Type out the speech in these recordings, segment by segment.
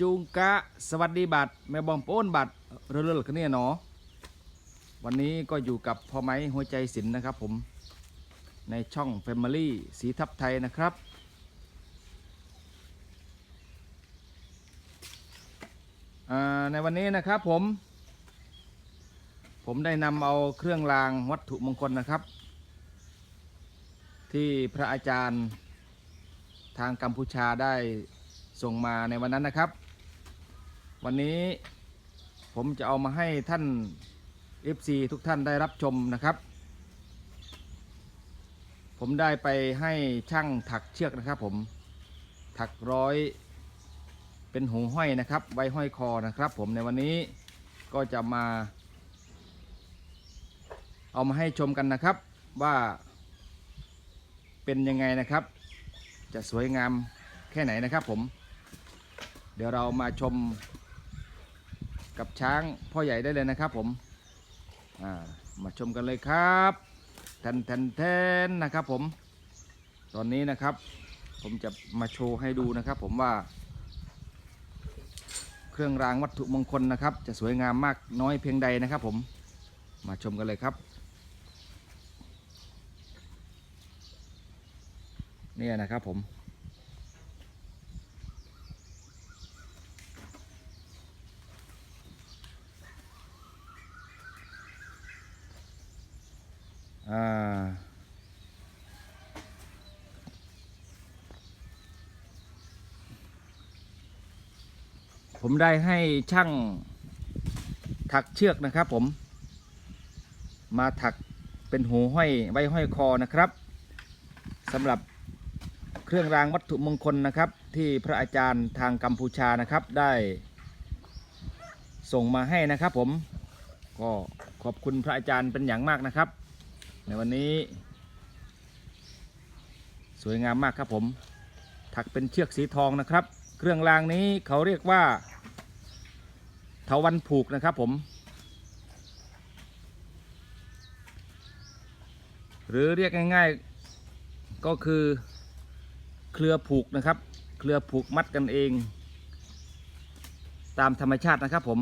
จุงกะสวัสดีบัตรแม่บองโป้นบัตรเรื่อยๆกันเนี่ยเนาะวันนี้ก็อยู่กับพ่อไม้หัวใจศิลป์นะครับผมในช่อง Family สีทับไทยนะครับ ในวันนี้นะครับผม ผมได้นำเอาเครื่องรางวัตถุมงคลนะครับ ที่พระอาจารย์ทางกัมพูชาได้ ส่งมาในวันนั้นนะครับ วันนี้ผมจะเอามาให้ท่าน FC ทุกท่านได้รับชมนะครับ ผมได้ไปให้ช่างถักเชือกนะครับ ผมถักร้อยเป็นหูห้อยนะครับ ไว้ห้อยคอนะครับ ผมในวันนี้ก็จะมา เอามาให้ชมกันนะครับว่าเป็นยังไงนะครับ จะสวยงามแค่ไหนนะครับผม เดี๋ยวเรามาชมกับช้างพ่อใหญ่ได้เลยนะครับผมมาชมกันเลยครับแทนแทนแทนนะครับผม ตอนนี้นะครับ ผมจะมาโชว์ให้ดูนะครับ ผมว่า เครื่องรางวัตถุมงคลนะครับ จะสวยงามมากน้อยเพียงใดนะครับ ผมมาชมกันเลยครับเนี่ยนะครับผม อ่าผมได้ให้ช่างถักเชือกนะครับผม มาถักเป็นหูห้อยไว้ห้อยคอนะครับสำหรับเครื่องรางวัตถุมงคลนะครับ ที่พระอาจารย์ทางกัมพูชานะครับได้ ส่งมาให้นะครับผมก็ขอบคุณพระอาจารย์เป็นอย่างมากนะครับ ในวันนี้ สวยงามมากครับผม ถักเป็นเชือกสีทองนะครับ เครื่องรางนี้เขาเรียกว่าเถาวันผูกนะครับผม หรือเรียกง่ายๆก็คือเครือผูกนะครับ เครือผูกมัดกันเอง ตามธรรมชาตินะครับผม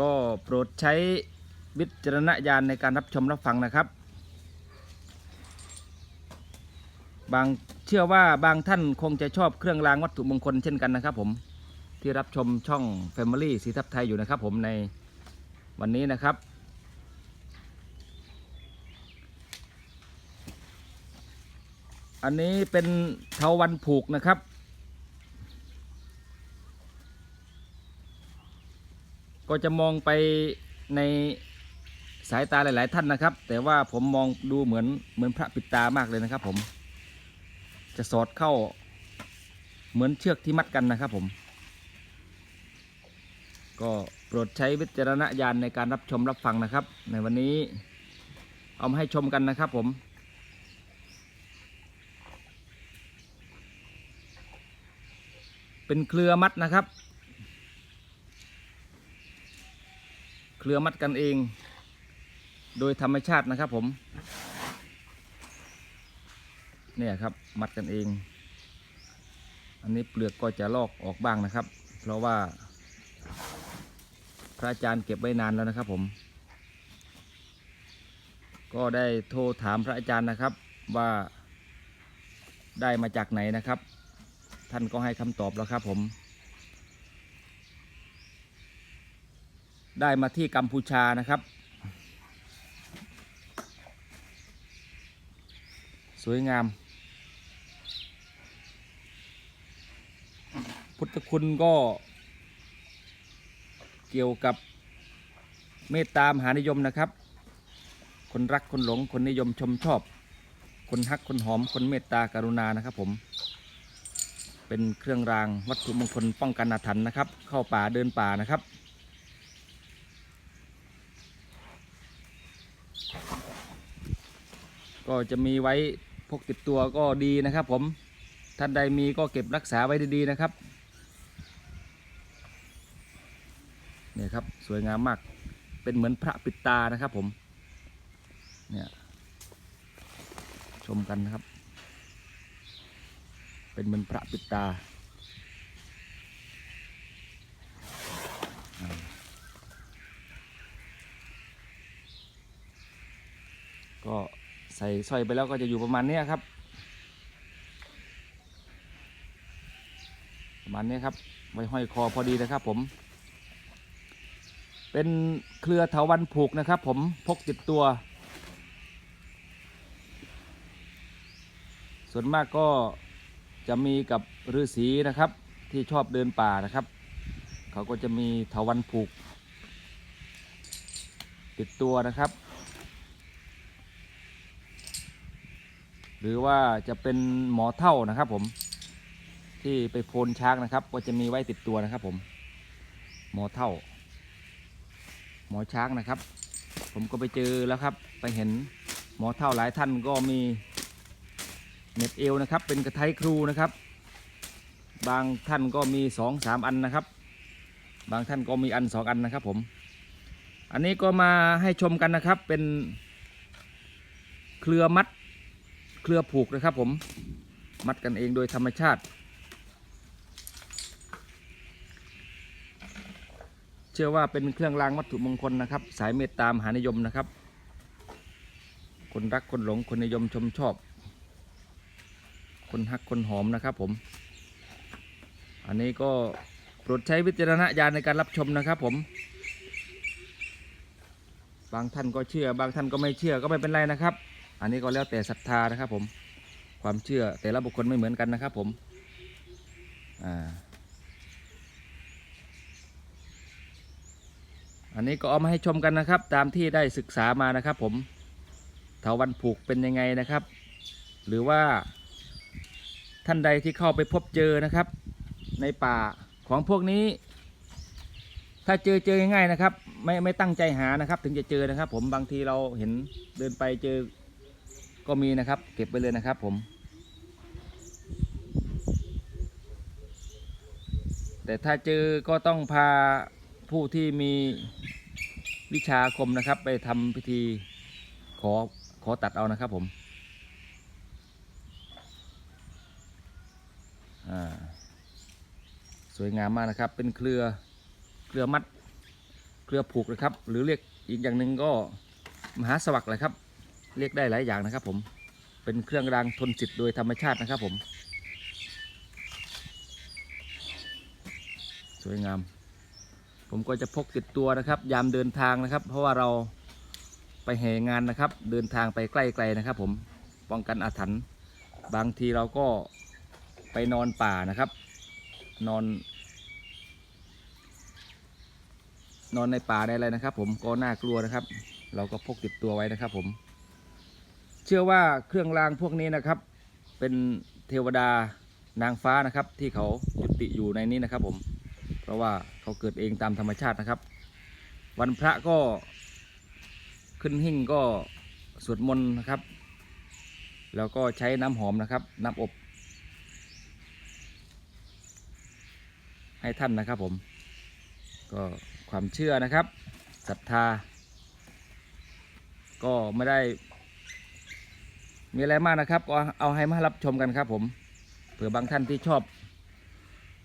ก็โปรดใช้ วิจารณญาณในการรับชมรับฟังนะครับ บางเชื่อว่าบางท่านคงจะชอบเครื่องรางวัตถุมงคลเช่นกันนะครับ ผมที่รับชมช่อง Family สีทับไทยอยู่นะครับ ผมในวันนี้นะครับ อันนี้เป็นเทาวันผูกนะครับก็จะมองไปใน สายตาหลาย ๆ ท่านนะครับ แต่ว่าผมมองดูเหมือนเหมือนพระปิดตามากเลยนะครับ ผม จะสอดเข้าเหมือนเชือกที่มัดกันนะครับ ผม ก็โปรดใช้วิจารณญาณในการรับชมรับฟังนะครับ ในวันนี้เอามาให้ชมกันนะครับผมเป็นเครือมัดนะครับ เครือมัดกันเอง โดยธรรมชาตินะครับผม เนี่ยครับมัดกันเอง อันนี้เปลือกก็จะลอกออกบ้างนะครับ เพราะว่า พระอาจารย์เก็บไว้นานแล้วนะครับผม ก็ได้โทรถามพระอาจารย์นะครับว่าได้มาจากไหนนะครับ ท่านก็ให้คำตอบแล้วครับผม ได้มาที่กัมพูชานะครับ วยงาม พุทธคุณก็เกี่ยวกับเมตตามหานิยมนะครับ คนรักคนหลงคนนิยมชมชอบ คนฮักคนหอมคนเมตตากรุณานะครับผม เป็นเครื่องรางวัตถุมงคลป้องกันอาถรรพ์นะครับ เข้าป่าเดินป่านะครับ ก็จะมีไว้ พกติดตัวก็ดีนะครับ ผมท่านใดมีก็เก็บรักษาไว้ดีๆนะครับเนี่ยครับสวยงามมากเป็นเหมือนพระปิดตานะครับผมเนี่ยชมกันนะครับ เป็นเหมือนพระปิดตาอ่าก็ ใส่สร้อยไปแล้วก็จะอยู่ประมาณนี้ครับ ประมาณนี้ครับ ไว้ห้อยคอพอดีนะครับผม เป็นเครือเถาวันผูกนะครับ ผมพกติดตัว ส่วนมากก็จะมีกับฤาษีนะครับ ที่ชอบเดินป่านะครับ เขาก็จะมีเถาวันผูก ติดตัวนะครับ หรือว่าจะเป็นหมอเท่านะครับผม ที่ไปโพนช้างนะครับ ก็จะมีไว้ติดตัวนะครับผม หมอเท่า หมอช้างนะครับ ผมก็ไปเจอแล้วครับ ไปเห็นหมอเท่าหลายท่านก็มีเน็บเอวนะครับ เป็นกระไทครูนะครับ บางท่านก็มีสองสามอันนะครับ บางท่านก็มีอันสองอันนะครับ ผม อันนี้ก็มาให้ชมกันนะครับเป็นเครือมัด เครือผูกนะครับผมมัดกันเองโดยธรรมชาติ เชื่อว่าเป็นเครื่องรางวัตถุมงคลนะครับ สายเมตตามหานิยมนะครับ คนรักคนหลงคนนิยมชมชอบ คนฮักคนหอมนะครับผม อันนี้ก็โปรดใช้วิจารณญาณในการรับชมนะครับผมบางท่านก็เชื่อบางท่านก็ไม่เชื่อก็ไม่เป็นไรนะครับ อันนี้ก็แล้วแต่ศรัทธานะครับผม ความเชื่อแต่ละบุคคลไม่เหมือนกันนะครับผม อ่า อันนี้ก็เอามาให้ชมกันนะครับ ตามที่ได้ศึกษามานะครับผมเถาวันผูกเป็นยังไงนะครับ หรือว่าท่านใดที่เข้าไปพบเจอนะครับ ในป่าของพวกนี้ ถ้าเจอเจอง่ายๆนะครับ ไม่ไม่ตั้งใจหานะครับ ถึงจะเจอนะครับ ผมบางทีเราเห็นเดินไปเจอ ก็มีนะครับ เก็บไปเลยนะครับผม แต่ถ้าเจอก็ต้องพาผู้ที่มีวิชาคมนะครับ ไปทำพิธีขอขอตัดเอานะครับผมสวยงามมากนะครับ เป็นเครือเครือมัด เครือผูกนะครับ หรือเรียกอีกอย่างหนึ่งก็มหาสวักเลยครับ เรียกได้หลายอย่างนะครับ ผมเป็นเครื่องรางทนสิทธิ์โดยธรรมชาตินะครับผม สวยงาม ผมก็จะพกติดตัวนะครับ ยามเดินทางนะครับ เพราะว่าเราไปแห่งานนะครับ เดินทางไปใกล้ๆนะครับ ผมป้องกันอาถรรพ์บางทีเราก็ไปนอนป่านะครับ นอน นอนในป่าในอะไรนะครับ ผมก็น่ากลัวนะครับ เราก็พกติดตัวไว้นะครับ ผม เชื่อว่าเครื่องรางพวกนี้นะครับ เป็นเทวดานางฟ้านะครับ ที่เขาจุติอยู่ในนี้นะครับ ผม เพราะว่าเขาเกิดเองตามธรรมชาตินะครับ วันพระก็ขึ้นหิ้งก็สวดมนต์นะครับ แล้วก็ใช้น้ำหอมนะครับ น้ำอบ ให้ท่านนะครับผม ก็ความเชื่อนะครับศรัทธา ก็ไม่ได้ มีอะไรมากนะครับ ก็เอาให้มารับชมกันครับ ผมเผื่อบางท่านที่ชอบ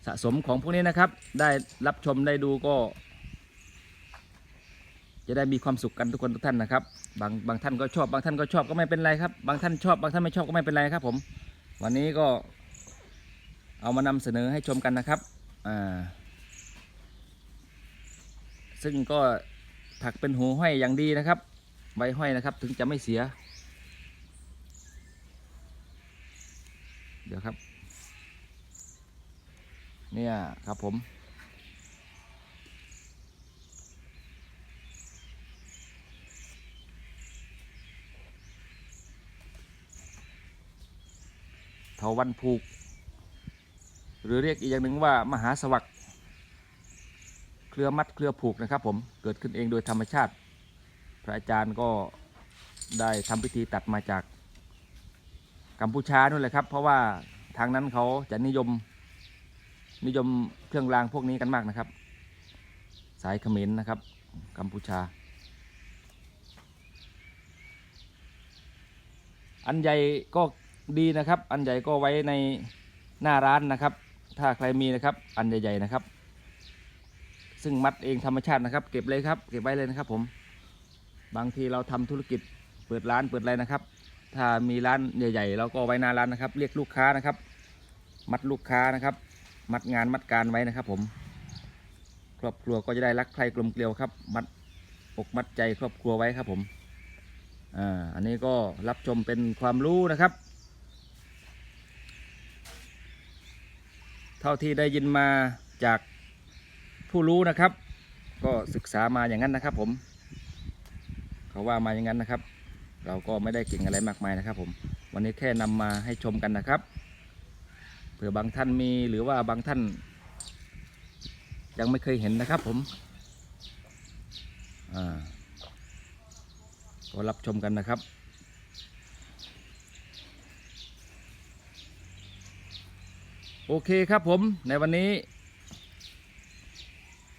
สะสมของพวกนี้นะครับ ได้รับชมได้ดูก็ จะได้มีความสุขกันทุกคนทุกท่านนะครับ บางบางท่านก็ชอบบางท่านก็ชอบก็ไม่เป็นไรครับ บางท่านชอบบางท่านไม่ชอบก็ไม่เป็นไรครับ ผม วันนี้ก็เอามานำเสนอให้ชมกันนะครับอ่าซึ่งก็ถักเป็นหูห้อยอย่างดีนะครับ ใบห้อยนะครับ ถึงจะไม่เสีย ดี๋ยวครับ เนี่ยครับผม เถาวันผูก หรือเรียกอีกอย่างหนึ่งว่ามหาสวักเครือมัดเครือผูกนะครับผมเกิดขึ้นเองโดยธรรมชาติ พระอาจารย์ก็ได้ทำพิธีตัดมาจาก กัมพูชานู่นแหละครับ เพราะว่าทางนั้นเขาจะนิยม นิยมเครื่องรางพวกนี้กันมากนะครับ สายเขมรนะครับ กัมพูชา อันใหญ่ก็ดีนะครับ อันใหญ่ก็ไว้ในหน้าร้านนะครับ ถ้าใครมีนะครับ อันใหญ่ๆนะครับ ซึ่งมัดเองธรรมชาตินะครับ เก็บเลยครับ เก็บไว้เลยนะครับผม บางทีเราทำธุรกิจเปิดร้านเปิดอะไรนะครับ ถ้ามีร้านใหญ่ๆเราก็ไว้หน้าร้านนะครับ เรียกลูกค้านะครับ มัดลูกค้านะครับ มัดงานมัดการไว้นะครับ ผม ครอบครัวก็จะได้รักใครกลมเกลียวครับ มัดอกมัดใจครอบครัวไว้ครับ ผมอ่าอันนี้ก็รับชมเป็นความรู้นะครับ เท่าที่ได้ยินมาจากผู้รู้นะครับ ก็ศึกษามาอย่างนั้นนะครับ ผม เขาว่ามาอย่างนั้นนะครับ เราก็ไม่ได้เก่งอะไรมากมายนะครับผม วันนี้แค่นำมาให้ชมกันนะครับ เผื่อบางท่านมีหรือว่าบางท่าน ยังไม่เคยเห็นนะครับผมอ่าก็รับชมกันนะครับโอเคครับผมในวันนี้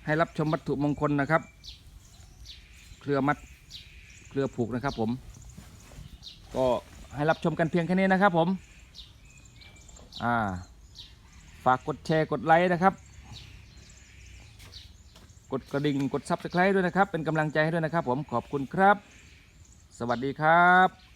ให้รับชมวัตถุมงคลนะครับ เครือมัดเครือผูกนะครับผม ก็ให้รับชมกันเพียงแค่นี้นะครับผมอ่าฝากกดแชร์กดไลค์นะครับ กดกระดิ่งกดซับสไครต์ด้วยนะครับ เป็นกำลังใจให้ด้วยนะครับผมขอบคุณครับ สวัสดีครับ